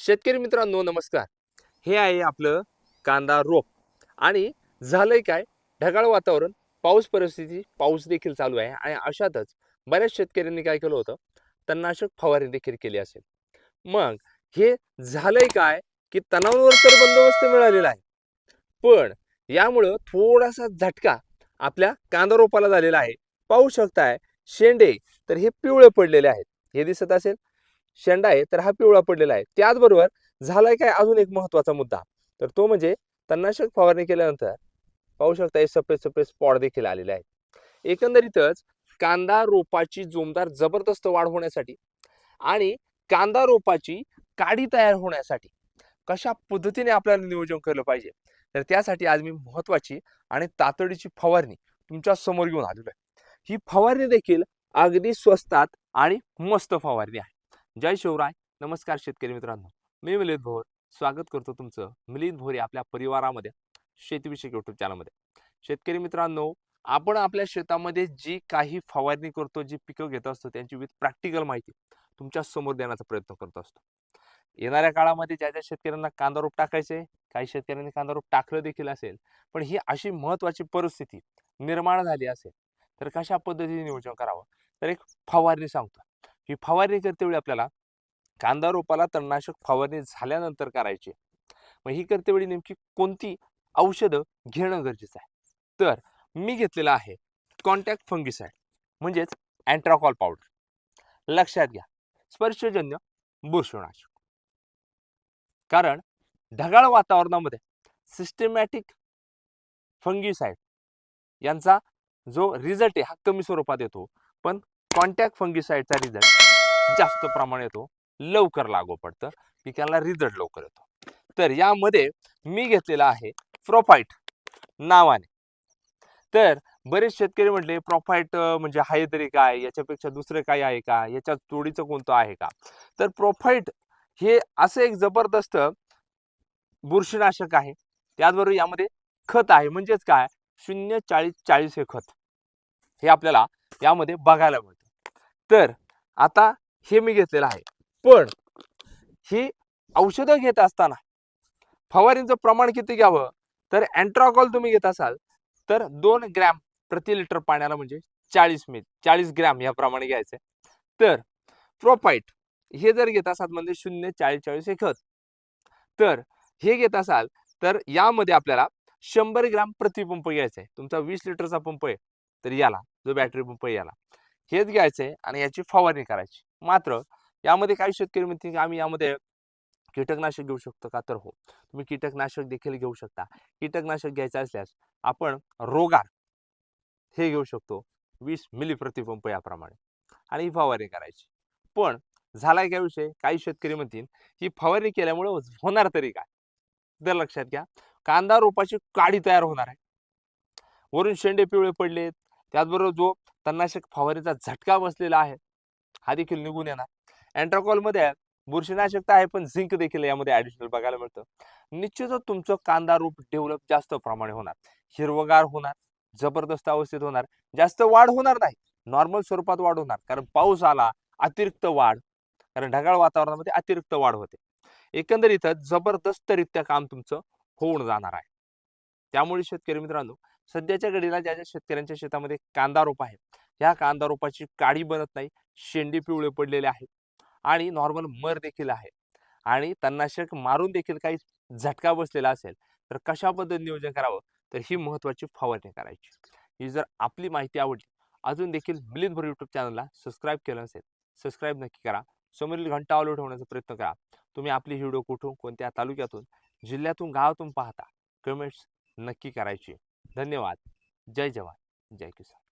शेतकरी मित्रांनो नमस्कार. हे आहे आपलं कांदा रोप. आणि झालंय काय? ढगाळ वातावरण पाऊस परिस्थिती पाऊस देखील चालू आहे. आणि अशातच बऱ्याच शेतकऱ्यांनी काय केलं होतं? तणनाशक फवारणी देखील केली असेल. मग हे झालंय काय? की तणावावर तर बंदोबस्त मिळालेला आहे. पण यामुळं थोडासा झटका आपल्या कांदा रोपाला झालेला आहे. पाहू शकताय शेंडे तर हे पिवळे पडलेले आहेत. हे दिसत असेल शेंडा आहे तर हा पिवळा पडलेला आहे. त्याचबरोबर झालाय काय अजून एक महत्त्वाचा मुद्दा. तर तो म्हणजे तणनाशक फवारणी केल्यानंतर पाहू शकता हे सफेद सफेद स्पॉट देखील आलेले आहेत. एकंदरीतच कांदा रोपाची जोमदार जबरदस्त वाढ होण्यासाठी आणि कांदा रोपाची काडी तयार होण्यासाठी कशा पद्धतीने आपल्याला नियोजन केलं पाहिजे तर त्यासाठी आज मी महत्वाची आणि तातडीची फवारणी तुमच्यासमोर घेऊन आलेलो आहे. ही फवारणी देखील अगदी स्वस्तात आणि मस्त फवारणी आहे. जय शिवराय. नमस्कार शेतकरी मित्रांनो. मी मिलिंद भोर. स्वागत करतो तुमचं मिलिंद भोर आपल्या परिवारामध्ये शेतीविषयक युट्यूब चॅनलमध्ये शेतकरी मित्रांनो आपण आपल्या शेतामध्ये जी काही फवारणी करतो जी पिकं घेत असतो त्यांची विथ प्रॅक्टिकल माहिती तुमच्यासमोर देण्याचा प्रयत्न करत असतो. येणाऱ्या काळामध्ये ज्या ज्या शेतकऱ्यांना कांदा रोप टाकायचे काही शेतकऱ्यांनी कांदा रोप टाकलं देखील असेल पण ही अशी महत्वाची परिस्थिती निर्माण झाली असेल तर कशा पद्धतीने नियोजन करावं? तर एक फवारणी सांगतो. ही फवारणी करते वेळी आपल्याला. कांदा रोपाला तणनाशक फवारणी झाल्यानंतर करायची. मग ही करते वेळी नेमकी कोणती औषधं घेणं गरजेचं आहे? तर मी घेतलेलं आहे कॉन्टॅक्ट फंगिसाइड म्हणजेच अँट्राकॉल पावडर लक्षात घ्या स्पर्शजन्य बुरशीनाशक. कारण ढगाळ वातावरणामध्ये सिस्टमॅटिक फंगिसाइड यांचा जो रिझल्ट आहे हा कमी स्वरूपात येतो. पण कॉन्टॅक्ट फंगिसाइडचा रिझल्ट जास्त प्रमाण येतो. लवकर लागू पडतं. पिकाला रिझल्ट लवकर येतो. तर यामध्ये मी घेतलेला आहे प्रोफाईट नावाने. तर बरेच शेतकरी म्हटले प्रोफाईट म्हणजे आहे तरी काय? याच्यापेक्षा दुसरं काय आहे का? याच्या तोडीचं कोणतं आहे का? तर प्रोफाईट हे असं एक जबरदस्त बुरशीनाशक आहे. त्याचबरोबर यामध्ये खत आहे. म्हणजेच काय? शून्य चाळीस चाळीस हे खत. हे आपल्याला यामध्ये बघायला मिळतं. तर आता हे मी घेतलेलं आहे. पण ही औषधं घेत असताना फवारींचं प्रमाण किती घ्यावं? तर अँट्रॉकॉल तुम्ही घेत असाल तर दोन ग्रॅम प्रति लिटर पाण्याला म्हणजे चाळीस मिली चाळीस ग्रॅम याप्रमाणे घ्यायचं तर प्रोपाईट हे जर घेत असाल म्हणजे शून्य चाळीस चाळीस हे खत. तर हे घेत असाल तर यामध्ये आपल्याला शंभर ग्रॅम प्रतिपंप घ्यायचा आहे. तुमचा वीस लिटरचा पंप आहे तर याला जो बॅटरी पंप आहे याला. हेच घ्यायचे आणि याची फवारणी करायची. मात्र यामध्ये काही शेतकरी म्हणतील की आम्ही यामध्ये कीटकनाशक घेऊ शकतो का? तर हो. तुम्ही कीटकनाशक देखील घेऊ शकता. कीटकनाशक घ्यायचं असल्यास आपण रोगार हे घेऊ शकतो. वीस मिली प्रतिपंप याप्रमाणे. आणि ही फवारणी करायची. पण झालाय काय विषय? काही शेतकरी म्हणतील ही फवारणी केल्यामुळे होणार तरी काय? तर लक्षात घ्या. कांदा रोपाची काडी तयार होणार आहे. वरून शेंडे पिवळे पडलेत. त्याचबरोबर जो तणनाशक फवारणीचा झटका बसलेला आहे. हा देखील निघून येणार. अँट्राकॉलमध्ये बुरशीनाशक तर आहे पण झिंक देखील यामध्ये ऍडिशनल बघायला मिळतं. निश्चितच तुमचं कांदा रूप डेव्हलप जास्त प्रमाणे होणार. हिरवगार होणार जबरदस्त अवस्थेत होणार. जास्त वाढ होणार नाही. नॉर्मल स्वरूपात वाढ होणार. कारण पाऊस आला अतिरिक्त वाढ. कारण ढगाळ वातावरणामध्ये अतिरिक्त वाढ होते. एकंदरीतच जबरदस्तरित्या काम तुमचं होऊन जाणार आहे. त्यामुळे शेतकरी मित्रांनो सध्याच्या घडीला ज्या ज्या शेतकऱ्यांच्या शेतामध्ये कांदा रोप आहे ह्या कांदा रोपाची काडी बनत नाही शेंडी पिवळे पडलेले आहेत आणि नॉर्मल मर देखील आहे आणि तणनाशक मारून देखील काही झटका बसलेला असेल तर कशा पद्धतीने नियोजन करावं? तर ही महत्वाची फवारणी करायची. ही जर आपली माहिती आवडली अजून देखील मिलिंदभर युट्यूब चॅनलला सबस्क्राईब केलं असेल सबस्क्राईब नक्की करा. समोरील घंटा ऑल ठेवण्याचा प्रयत्न करा. तुम्ही आपली व्हिडिओ कुठून कोणत्या तालुक्यातून जिल्ह्यातून गावातून पाहता. कमेंट्स नक्की करायची. धन्यवाद. जय जवान. जय किसान.